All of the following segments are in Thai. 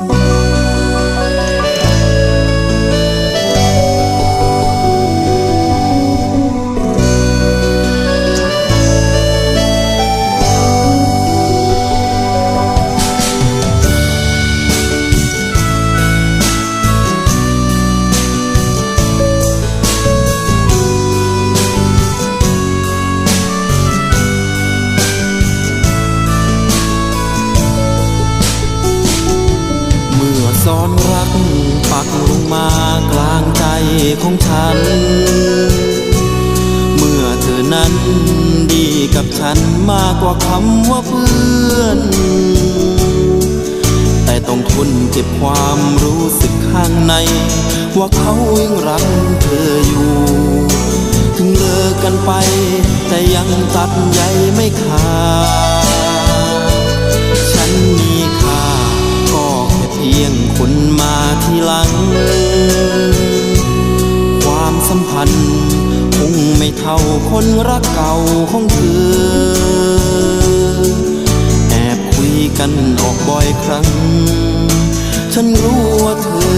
Oh, ซ้อนรักปักลงมากลางใจของฉัน เมื่อเธอนั้นดีกับฉันมากกว่าคำว่าเพื่อน แต่ต้องทนเจ็บความรู้สึกข้างใน ว่าเขายังรักเธออยู่ ถึงเลิกกันไป แต่ยังตัดใยไม่ขาด เท่าคนรักเก่าของเธอ แอบคุยกันออกบ่อยครั้ง ฉันรู้ว่าเธอ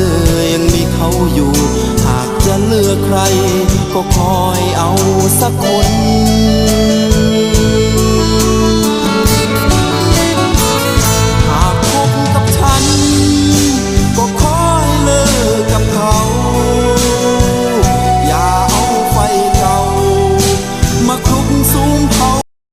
ยังมีเขาอยู่ หากจะเลือกใคร ก็คอยเอาสักคน